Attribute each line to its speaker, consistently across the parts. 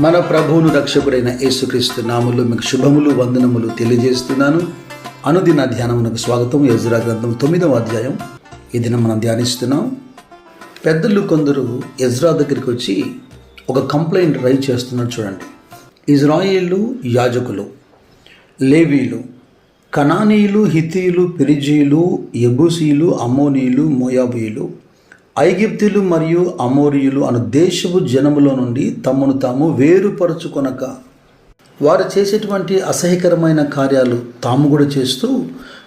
Speaker 1: మన ప్రభువును రక్షకుడైన యేసుక్రీస్తు నామంలో మీకు శుభములు వందనములు తెలియజేస్తున్నాను. అనుదిన ధ్యానమునకు స్వాగతం. యజురా గ్రంథం తొమ్మిదవ అధ్యాయం. ఈ దినం మనం ధ్యానిస్తున్నాం. పెద్దలు కొందరు ఎజ్రా దగ్గరికి వచ్చి ఒక కంప్లైంట్ రైజ్ చేస్తున్నారు చూడండి. ఇజ్రాయిలు యాజకులు లేవీలు కనానీయులు హితీయులు పెరిజీయులు ఎబుసీలు అమోనీయులు మోయాబీయులు ఐగిప్తులు మరియు అమోరియులు అను దేశపు జనములో నుండి తమను తాము వేరుపరచుకొనక వారు చేసేటువంటి అసహ్యకరమైన కార్యాలు తాము కూడా చేస్తూ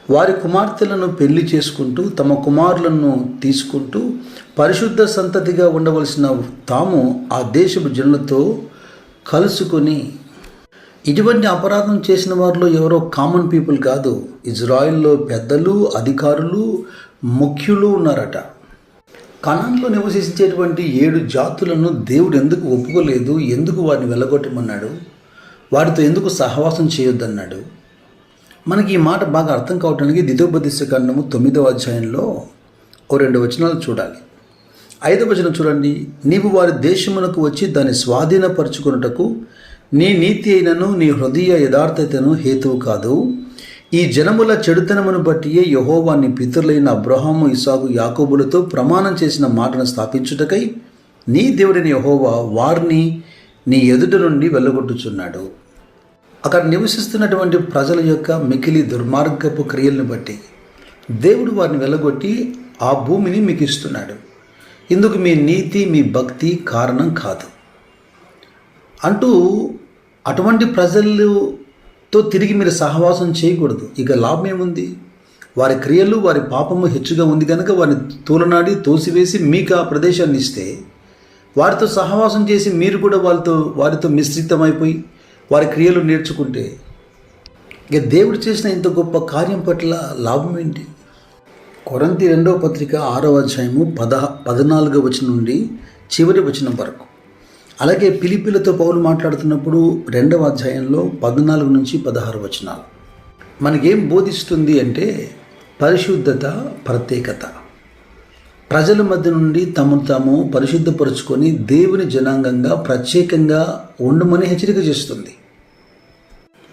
Speaker 1: వారి కుమార్తెలను పెళ్ళి చేసుకుంటూ తమ కుమారులను తీసుకుంటూ పరిశుద్ధ సంతతిగా ఉండవలసిన తాము ఆ దేశపు జనులతో కలుసుకొని ఇటువంటి అపరాధం చేసిన వారిలో ఎవరో కామన్ పీపుల్ కాదు ఇజ్రాయిల్లో పెద్దలు అధికారులు ముఖ్యులు ఉన్నారట. కణంలో నివసించేటువంటి ఏడు జాతులను దేవుడు ఎందుకు ఒప్పుకోలేదు ఎందుకు వారిని వెళ్ళగొట్టమన్నాడు వారితో ఎందుకు సహవాసం చేయొద్దన్నాడు? మనకి ఈ మాట బాగా అర్థం కావడానికి దిదోపదేశ ఖండము తొమ్మిదవ అధ్యాయంలో ఓ రెండు వచనాలు చూడాలి. ఐదవ వచనం చూడండి. నీవు వారి దేశమునకు వచ్చి దాన్ని స్వాధీనపరుచుకున్నటకు నీ నీతి అయినను నీ హృదయ యథార్థతను హేతువు కాదు. ఈ జనముల చెడుతనమును బట్టియే యహోవాన్ని పితురులైన పితరులైన అబ్రహాము ఇసాగు యాకోబులతో ప్రమాణం చేసిన మాటను స్థాపించుటకై నీ దేవుడిని యహోవా వారిని నీ ఎదుట నుండి వెళ్ళగొట్టుచున్నాడు. అక్కడ నివసిస్తున్నటువంటి ప్రజల యొక్క మికిలి దుర్మార్గపు క్రియలను బట్టి దేవుడు వారిని వెళ్ళగొట్టి ఆ భూమిని మీకు ఇస్తున్నాడు. ఇందుకు మీ నీతి మీ భక్తి కారణం కాదు. అంటూ అటువంటి ప్రజలు తో తిరిగి మీరు సహవాసం చేయకూడదు. ఇక లాభం ఏముంది? వారి క్రియలు వారి పాపము హెచ్చుగా ఉంది కనుక వారిని తూలనాడి తోసివేసి మీకు ఆ ప్రదేశాన్ని ఇస్తే వారితో సహవాసం చేసి మీరు కూడా వాళ్ళతో వారితో మిశ్రితమైపోయి వారి క్రియలు నేర్చుకుంటే ఇక దేవుడు చేసిన ఇంత గొప్ప కార్యం పట్ల లాభం ఏంటి? కొరంతి రెండవ పత్రిక ఆరో అధ్యాయము పద పద్నాలుగో వచనం నుండి చివరి వచనం వరకు. అలాగే పిలిపిలతో పౌలు మాట్లాడుతున్నప్పుడు రెండవ అధ్యాయంలో పద్నాలుగు నుంచి పదహారు వచనాలు. మనకేం బోధిస్తుంది అంటే పరిశుద్ధత ప్రత్యేకత. ప్రజల మధ్య నుండి తమను తాము పరిశుద్ధపరుచుకొని దేవుని జనాంగంగా ప్రత్యేకంగా ఉండమని హెచ్చరిక చేస్తుంది.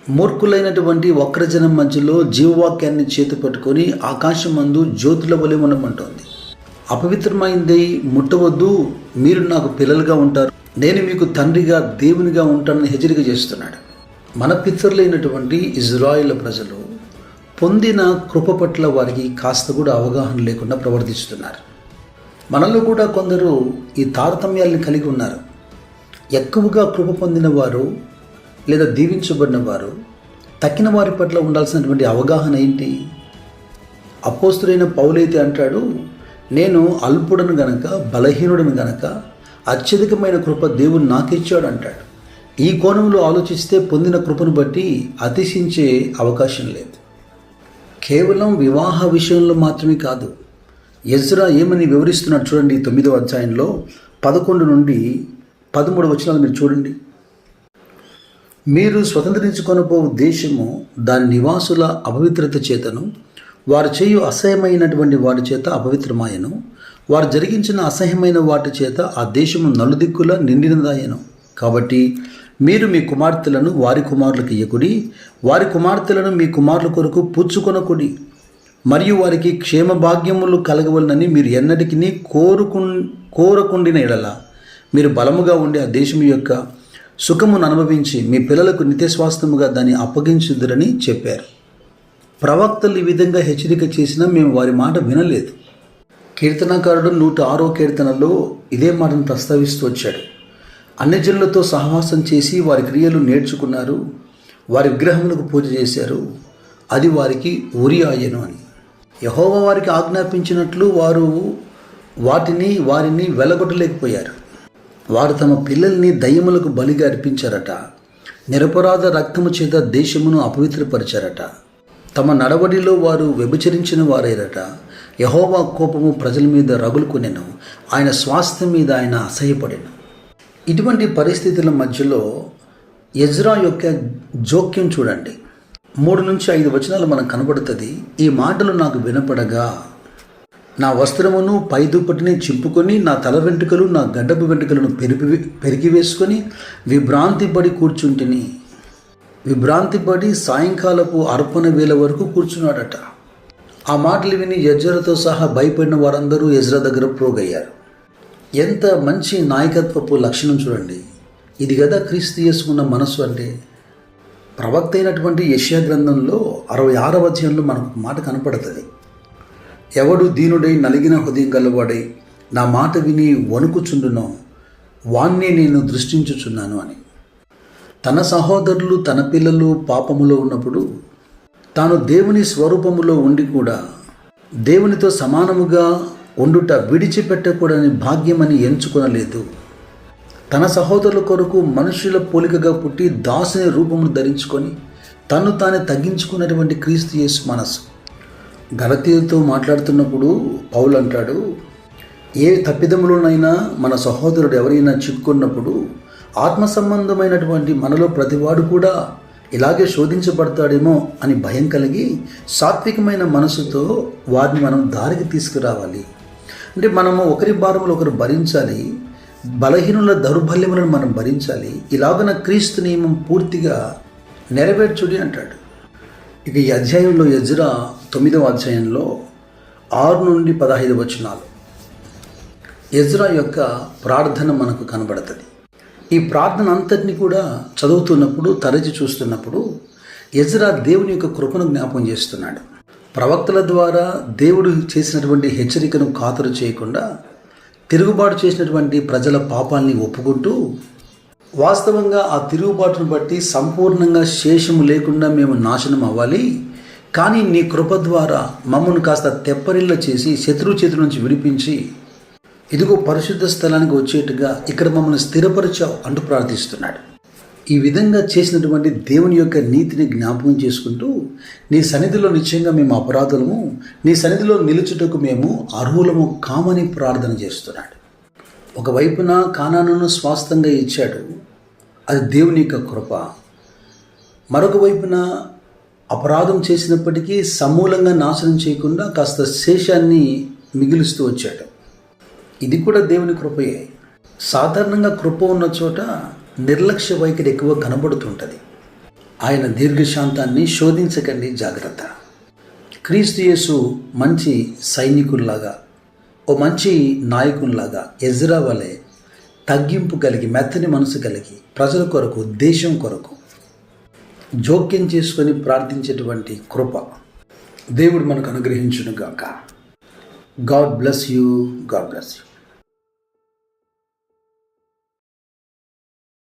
Speaker 1: మూర్ఖులైనటువంటి వక్రజనం మధ్యలో జీవవాక్యాన్ని చేతి పట్టుకొని ఆకాశం మందు జ్యోతుల వలె ఉండమంటోంది అపవిత్రమైంది ముట్టవద్దు మీరు నాకు పిల్లలుగా ఉంటారు. నేను మీకు తండ్రిగా దేవునిగా ఉంటానని హెచ్చరిక చేస్తున్నాడు. మన పితరులైనటువంటి ఇజ్రాయిల్ ప్రజలు పొందిన కృప పట్ల వారికి కాస్త కూడా అవగాహన లేకుండా ప్రవర్తిస్తున్నారు. మనలో కూడా కొందరు ఈ తారతమ్యాల్ని కలిగి ఉన్నారు. ఎక్కువగా కృప పొందిన వారు లేదా దీవించబడిన వారు తక్కిన వారి పట్ల ఉండాల్సినటువంటి అవగాహన ఏంటి? అపోస్తుడైన పౌలైతే అంటాడు నేను అల్పుడను గనక బలహీనుడను గనక అత్యధికమైన కృప దేవుడు నాకిచ్చాడు అంటాడు ఈ కోణంలో ఆలోచిస్తే పొందిన కృపను బట్టి అతిశించే అవకాశం లేదు. కేవలం వివాహ విషయంలో మాత్రమే కాదు ఎజ్రా ఏమని వివరిస్తున్నాడు చూడండి తొమ్మిదవ అధ్యాయంలో పదకొండు నుండి పదమూడు వచనాలు మీరు చూడండి. మీరు స్వతంత్రించుకొనబో దేశము దాని నివాసుల అపవిత్రత చేతను వారు చేయు అసహ్యమైనటువంటి వాటి చేత అపవిత్రమాయను. వారు జరిగించిన అసహ్యమైన వాటి చేత ఆ దేశము నలుదిక్కుల నిండినదాయను. కాబట్టి మీరు మీ కుమార్తెలను వారి కుమారులకు ఇయ్యకుడి వారి కుమార్తెలను మీ కుమారుల కొరకు పుచ్చుకొనకుడి. మరియు వారికి క్షేమ భాగ్యములు కలగవలనని మీరు ఎన్నటికీ కోరుకు కోరకుండిన ఎడల మీరు బలముగా ఉండే ఆ దేశం యొక్క సుఖమును అనుభవించి మీ పిల్లలకు నిత్యశ్వాసముగా దాన్ని అప్పగించుదురని చెప్పారు. ప్రవక్తలు ఈ విధంగా హెచ్చరిక చేసినా మేము వారి మాట వినలేదు. కీర్తనకారుడు నూట ఆరో కీర్తనలో ఇదే మాటను ప్రస్తావిస్తూ వచ్చాడు. అన్యజనులతో సహవాసం చేసి వారి క్రియలు నేర్చుకున్నారు. వారి విగ్రహములకు పూజ చేశారు. అది వారికి ఉరి ఆయను అని. యహోవ వారికి ఆజ్ఞాపించినట్లు వారు వాటిని వారిని వెలగొట్టలేకపోయారు. వారు తమ పిల్లల్ని దయ్యములకు బలిగా అర్పించారట. నిరపరాధ రక్తము చేత దేశమును అపవిత్రపరిచారట. తమ నడవడిలో వారు వ్యభిచరించిన వారైరట. యహోవా కోపము ప్రజల మీద రగులుకునేను. ఆయన స్వాస్థ్యం మీద ఆయన అసహ్యపడెను. ఇటువంటి పరిస్థితుల మధ్యలో ఎజ్రా యొక్క జోక్యం చూడండి. మూడు నుంచి ఐదు వచనాలు మనకు కనబడుతుంది. ఈ మాటలు నాకు వినపడగా నా వస్త్రమును పై దుప్పటిని చింపుకొని నా తల వెంట్రుకలు నా గడ్డపు వెంట్రుకలను పెరిగి పెరిగి వేసుకొని విభ్రాంతి పడి కూర్చుంటిని. విభ్రాంతి పడి సాయంకాలపు అర్పణ వేల వరకు కూర్చున్నాడట. ఆ మాటలు విని యజ్జరతో సహా భయపడిన వారందరూ ఎజ్రా దగ్గర ప్రోగయ్యారు ఎంత మంచి నాయకత్వపు లక్షణం చూడండి. ఇది కదా క్రీస్తు చేసుకున్న మనస్సు అంటే. ప్రవక్త అయినటువంటి యష్యా గ్రంథంలో అరవై ఆరవ అధ్యాయంలో మనకు మాట కనపడుతుంది. ఎవడు దీనుడై నలిగిన హృదయం గలవాడై నా మాట విని వణుకుచుండునో వాణ్ణి నేను దృష్టించుచున్నాను అని. తన సహోదరులు తన పిల్లలు పాపములో ఉన్నప్పుడు తాను దేవుని స్వరూపములో ఉండి కూడా దేవునితో సమానముగా ఉండుట విడిచిపెట్టకూడని భాగ్యమని ఎంచుకొనలేదు. తన సహోదరుల కొరకు మనుషుల పోలికగా పుట్టి దాసుని రూపమును ధరించుకొని తను తానే తగ్గించుకున్నటువంటి క్రీస్తు యేసు మనసు గలతీయులతో మాట్లాడుతున్నప్పుడు పౌలు అంటాడు ఏ తప్పిదములోనైనా మన సహోదరుడు ఎవరైనా చిక్కున్నప్పుడు ఆత్మ సంబంధమైనటువంటి మనలో ప్రతివాడు కూడా ఇలాగే శోధించబడతాడేమో అని భయం కలిగి సాత్వికమైన మనసుతో వారిని మనం దారికి తీసుకురావాలి. అంటే మనము ఒకరి భారములు ఒకరు భరించాలి బలహీనుల దౌర్బల్యములను మనం భరించాలి. ఇలాగన క్రీస్తు నియమం పూర్తిగా నెరవేర్చుడి అంటాడు. ఇక ఈ అధ్యాయంలో ఎజ్రా తొమ్మిదవ అధ్యాయంలో ఆరు నుండి పదహైదు వచనాలు. ఎజ్రా యొక్క ప్రార్థన మనకు కనబడుతుంది. ఈ ప్రార్థన అంతటిని కూడా చదువుతున్నప్పుడు తరచి చూస్తున్నప్పుడు ఎజ్రా దేవుని యొక్క కృపను జ్ఞాపం చేస్తున్నాడు. ప్రవక్తల ద్వారా దేవుడు చేసినటువంటి హెచ్చరికను ఖాతరు చేయకుండా తిరుగుబాటు చేసినటువంటి ప్రజల పాపాల్ని ఒప్పుకుంటూ వాస్తవంగా ఆ తిరుగుబాటును బట్టి సంపూర్ణంగా శేషము లేకుండా మేము నాశనం అవ్వాలి. కానీ నీ కృప ద్వారా మమ్మల్ని కాస్త తెప్పరిల్ల చేసి శత్రువు చేతుల నుంచి విడిపించి ఇదిగో పరిశుద్ధ స్థలానికి వచ్చేట్టుగా ఇక్కడ మమ్మల్ని స్థిరపరిచావు అంటూ ప్రార్థిస్తున్నాడు. ఈ విధంగా చేసినటువంటి దేవుని యొక్క నీతిని జ్ఞాపకం చేసుకుంటూ నీ సన్నిధిలో నిశ్చయంగా మేము అపరాధులము నీ సన్నిధిలో నిలుచుటకు మేము అర్హులము కామని ప్రార్థన చేస్తున్నాడు. ఒకవైపున కానాను స్వాస్థంగా ఇచ్చాడు. అది దేవుని యొక్క కృప. మరొక వైపున అపరాధం చేసినప్పటికీ సమూలంగా నాశనం చేయకుండా కాస్త శేషాన్ని మిగిలిస్తూ వచ్చాడు. ఇది కూడా దేవుని కృపయే. సాధారణంగా కృప ఉన్న చోట నిర్లక్ష్య వైఖరి ఎక్కువ కనబడుతుంటుంది. ఆయన దీర్ఘశాంతాన్ని శోధించకండి జాగ్రత్త. క్రీస్తు యేసు మంచి సైనికుల్లాగా ఓ మంచి నాయకుల్లాగా ఎజ్రా వలె తగ్గింపు కలిగి మెత్తని మనసు కలిగి ప్రజల కొరకు దేశం కొరకు జోక్యం చేసుకొని ప్రార్థించేటువంటి కృప దేవుడు మనకు అనుగ్రహించును గాక God bless you God bless you.